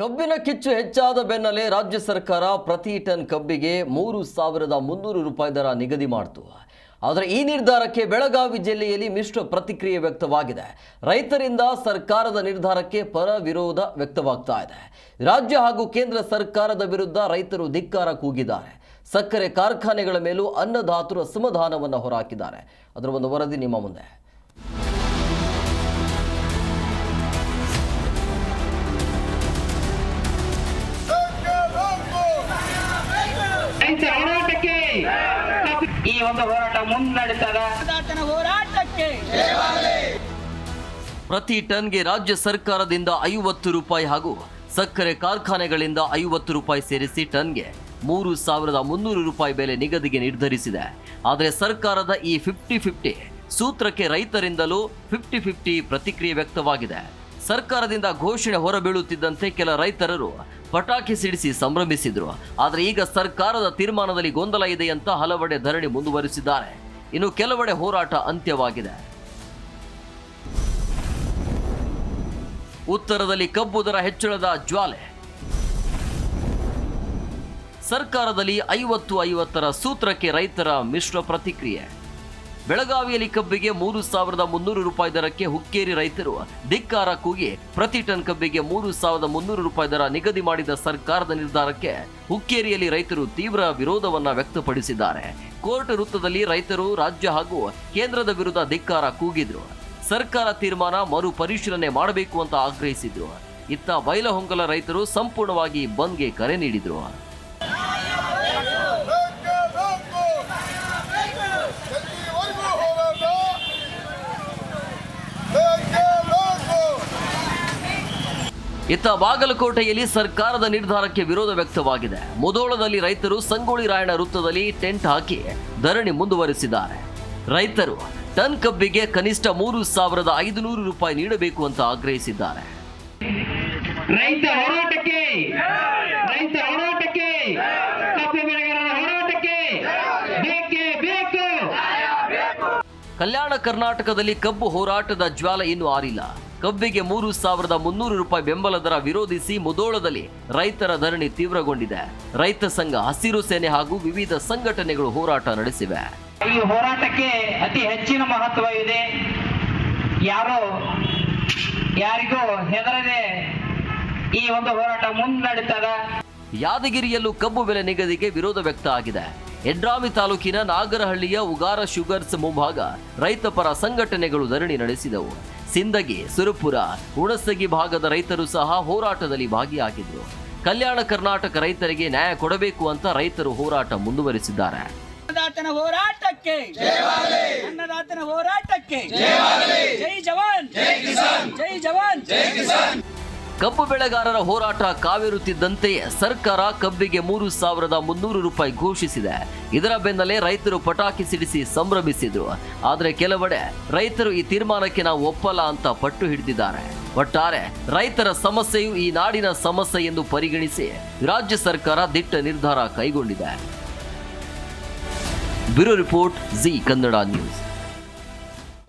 ಕಬ್ಬಿನ ಕಿಚ್ಚು ಹೆಚ್ಚಾದ ಬೆನ್ನಲ್ಲೇ ರಾಜ್ಯ ಸರ್ಕಾರ ಪ್ರತಿ ಟನ್ ಕಬ್ಬಿಗೆ ಮೂರು ಸಾವಿರದ ಮುನ್ನೂರು ರೂಪಾಯಿ ದರ ನಿಗದಿ ಮಾಡಿತು. ಆದರೆ ಈ ನಿರ್ಧಾರಕ್ಕೆ ಬೆಳಗಾವಿ ಜಿಲ್ಲೆಯಲ್ಲಿ ಮಿಶ್ರ ಪ್ರತಿಕ್ರಿಯೆ ವ್ಯಕ್ತವಾಗಿದೆ. ರೈತರಿಂದ ಸರ್ಕಾರದ ನಿರ್ಧಾರಕ್ಕೆ ಪರ ವಿರೋಧ ವ್ಯಕ್ತವಾಗ್ತಾ ಇದೆ. ರಾಜ್ಯ ಹಾಗೂ ಕೇಂದ್ರ ಸರ್ಕಾರದ ವಿರುದ್ಧ ರೈತರು ಧಿಕ್ಕಾರ ಕೂಗಿದ್ದಾರೆ. ಸಕ್ಕರೆ ಕಾರ್ಖಾನೆಗಳ ಮೇಲೂ ಅನ್ನದಾತರು ಅಸಮಾಧಾನವನ್ನು ಹೊರಹಾಕಿದ್ದಾರೆ ಅದರ ಒಂದು ವರದಿ ನಿಮ್ಮ ಮುಂದೆ. ಈ ಒಂದು ಹೋರಾಟ ಮುನ್ನಡೆಸದೆ ಹೋರಾಟಕ್ಕೆ. ಪ್ರತಿ ಟನ್ಗೆ ರಾಜ್ಯ ಸರ್ಕಾರದಿಂದ ಐವತ್ತು ರೂಪಾಯಿ ಹಾಗೂ ಸಕ್ಕರೆ ಕಾರ್ಖಾನೆಗಳಿಂದ ಐವತ್ತು ರೂಪಾಯಿ ಸೇರಿಸಿ ಟನ್ಗೆ ಮೂರು ಸಾವಿರದ ಮುನ್ನೂರು ರೂಪಾಯಿ ಬೆಲೆ ನಿಗದಿಗೆ ನಿರ್ಧರಿಸಿದೆ. ಆದರೆ ಸರ್ಕಾರದ ಈ ಫಿಫ್ಟಿ ಫಿಫ್ಟಿ ಸೂತ್ರಕ್ಕೆ ರೈತರಿಂದಲೂ ಫಿಫ್ಟಿ ಫಿಫ್ಟಿ ಪ್ರತಿಕ್ರಿಯೆ ವ್ಯಕ್ತವಾಗಿದೆ. ಸರ್ಕಾರದಿಂದ ಘೋಷಣೆ ಹೊರಬೀಳುತ್ತಿದ್ದಂತೆ ಕೆಲ ರೈತರರು ಪಟಾಕಿ ಸಿಡಿಸಿ ಸಂಭ್ರಮಿಸಿದ್ರು. ಆದರೆ ಈಗ ಸರ್ಕಾರದ ತೀರ್ಮಾನದಲ್ಲಿ ಗೊಂದಲ ಇದೆ ಅಂತ ಹಲವೆಡೆ ಧರಣಿ ಮುಂದುವರಿಸಿದ್ದಾರೆ. ಇನ್ನು ಕೆಲವೆಡೆ ಹೋರಾಟ ಅಂತ್ಯವಾಗಿದೆ. ಉತ್ತರದಲ್ಲಿ ಕಬ್ಬು ದರ ಹೆಚ್ಚಳದ ಜ್ವಾಲೆ. ಸರ್ಕಾರದಲ್ಲಿ ಐವತ್ತು ಐವತ್ತರ ಸೂತ್ರಕ್ಕೆ ರೈತರ ಮಿಶ್ರ ಪ್ರತಿಕ್ರಿಯೆ. ಬೆಳಗಾವಿಯಲ್ಲಿ ಕಬ್ಬಿಗೆ ಮೂರು ಸಾವಿರದ ಮುನ್ನೂರು ರೂಪಾಯಿ ದರಕ್ಕೆ ಹುಕ್ಕೇರಿ ರೈತರು ಧಿಕ್ಕಾರ ಕೂಗಿ ಪ್ರತಿ ಟನ್ ಕಬ್ಬಿಗೆ ಮೂರು ಸಾವಿರದ ಮುನ್ನೂರು ರೂಪಾಯಿ ದರ ನಿಗದಿ ಮಾಡಿದ ಸರ್ಕಾರದ ನಿರ್ಧಾರಕ್ಕೆ ಹುಕ್ಕೇರಿಯಲ್ಲಿ ರೈತರು ತೀವ್ರ ವಿರೋಧವನ್ನ ವ್ಯಕ್ತಪಡಿಸಿದ್ದಾರೆ. ಕೋರ್ಟ್ ವೃತ್ತದಲ್ಲಿ ರೈತರು ರಾಜ್ಯ ಹಾಗೂ ಕೇಂದ್ರದ ವಿರುದ್ಧ ಧಿಕ್ಕಾರ ಕೂಗಿದ್ರು. ಸರ್ಕಾರ ತೀರ್ಮಾನ ಮರು ಪರಿಶೀಲನೆ ಮಾಡಬೇಕು ಅಂತ ಆಗ್ರಹಿಸಿದ್ರು. ಇತ್ತ ಬೈಲಹೊಂಗಲ ರೈತರು ಸಂಪೂರ್ಣವಾಗಿ ಬಂದ್ಗೆ ಕರೆ ನೀಡಿದ್ರು ಎಲ್ಲಿವರೆಗೂ ಹೋರಾಟ ಬೇಕೇ ಬೇಕು ಇತ್ತ ಬಾಗಲಕೋಟೆಯಲ್ಲಿ ಸರ್ಕಾರದ ನಿರ್ಧಾರಕ್ಕೆ ವಿರೋಧ ವ್ಯಕ್ತವಾಗಿದೆ. ಮುದೋಳದಲ್ಲಿ ರೈತರು ಸಂಗೊಳ್ಳಿ ರಾಯಣ್ಣ ವೃತ್ತದಲ್ಲಿ ಟೆಂಟ್ ಹಾಕಿ ಧರಣಿ ಮುಂದುವರಿಸಿದ್ದಾರೆ. ರೈತರು ಟನ್ ಕಬ್ಬಿಗೆ ಕನಿಷ್ಠ ಮೂರು ಸಾವಿರದ ಐದುನೂರು ರೂಪಾಯಿ ನೀಡಬೇಕು ಅಂತ ಆಗ್ರಹಿಸಿದ್ದಾರೆ. ರೈತ ಹೋರಾಟಕ್ಕೆ ರೈತ ಹೋರಾಟಕ್ಕೆ ಕಬ್ಬು ಬೆಳೆಗಾರರ ಹೋರಾಟಕ್ಕೆ ಬೇಕೇ ಬೇಕು. ಕಲ್ಯಾಣ ಕರ್ನಾಟಕದಲ್ಲಿ ಕಬ್ಬು ಹೋರಾಟದ ಜ್ವಾಲ ಇನ್ನೂ ಆರಿಲ್ಲ. ಕಬ್ಬಿಗೆ ಮೂರು ಸಾವಿರದ ಮುನ್ನೂರು ರೂಪಾಯಿ ಬೆಂಬಲ ದರ ವಿರೋಧಿಸಿ ಮುದೋಳದಲ್ಲಿ ರೈತರ ಧರಣಿ ತೀವ್ರಗೊಂಡಿದೆ. ರೈತ ಸಂಘ ಹಸಿರು ಸೇನೆ ಹಾಗೂ ವಿವಿಧ ಸಂಘಟನೆಗಳು ಹೋರಾಟ ನಡೆಸಿವೆ. ಈ ಹೋರಾಟಕ್ಕೆ ಅತಿ ಹೆಚ್ಚಿನ ಮಹತ್ವ ಇದೆ. ಯಾರೋ ಯಾರಿಗೂ ಹೆದರದೆ ಈ ಒಂದು ಹೋರಾಟ ಮುನ್ನಡೆತದ. ಯಾದಗಿರಿಯಲ್ಲೂ ಕಬ್ಬು ಬೆಲೆ ನಿಗದಿಗೆ ವಿರೋಧ ವ್ಯಕ್ತ ಆಗಿದೆ. ಯಡ್ರಾಮಿ ತಾಲೂಕಿನ ನಾಗರಹಳ್ಳಿಯ ಉಗಾರ ಶುಗರ್ಸ್ ಮುಂಭಾಗ ರೈತ ಪರ ಸಂಘಟನೆಗಳು ಧರಣಿ ನಡೆಸಿದವು. ಸಿಂದಗಿ ಸುರಪುರ ಹುಣಸಗಿ ಭಾಗದ ರೈತರು ಸಹ ಹೋರಾಟದಲ್ಲಿ ಭಾಗಿಯಾಗಿದ್ದರು ಕಲ್ಯಾಣ ಕರ್ನಾಟಕ ರೈತರಿಗೆ ನ್ಯಾಯ ಕೊಡಬೇಕು ಅಂತ ರೈತರು ಹೋರಾಟ ಮುಂದುವರಿಸಿದ್ದಾರೆ. ಅನ್ನದಾತನ ಹೋರಾಟಕ್ಕೆ ಅನ್ನದಾತನ ಹೋರಾಟಕ್ಕೆ ಜೈ ಜವಾನ್. ಜೈ ಜವಾನ್. ಕಬ್ಬು ಬೆಳೆಗಾರರ ಹೋರಾಟ ಕಾವೇರುತ್ತಿದ್ದಂತೆಯೇ ಸರ್ಕಾರ ಕಬ್ಬಿಗೆ ಮೂರು ಸಾವಿರದ ಮುನ್ನೂರು ರೂಪಾಯಿ ಘೋಷಿಸಿದೆ. ಇದರ ಬೆನ್ನಲ್ಲೇ ರೈತರು ಪಟಾಕಿ ಸಿಡಿಸಿ ಸಂಭ್ರಮಿಸಿದ್ರು. ಆದರೆ ಕೆಲವೆಡೆ ರೈತರು ಈ ತೀರ್ಮಾನಕ್ಕೆ ನಾವು ಒಪ್ಪಲ್ಲ ಅಂತ ಪಟ್ಟು ಹಿಡಿದಿದ್ದಾರೆ. ಒಟ್ಟಾರೆ ರೈತರ ಸಮಸ್ಯೆಯು ಈ ನಾಡಿನ ಸಮಸ್ಯೆ ಎಂದು ಪರಿಗಣಿಸಿ ರಾಜ್ಯ ಸರ್ಕಾರ ದಿಟ್ಟ ನಿರ್ಧಾರ ಕೈಗೊಂಡಿದೆ. Bureau report, Zee Kannada news.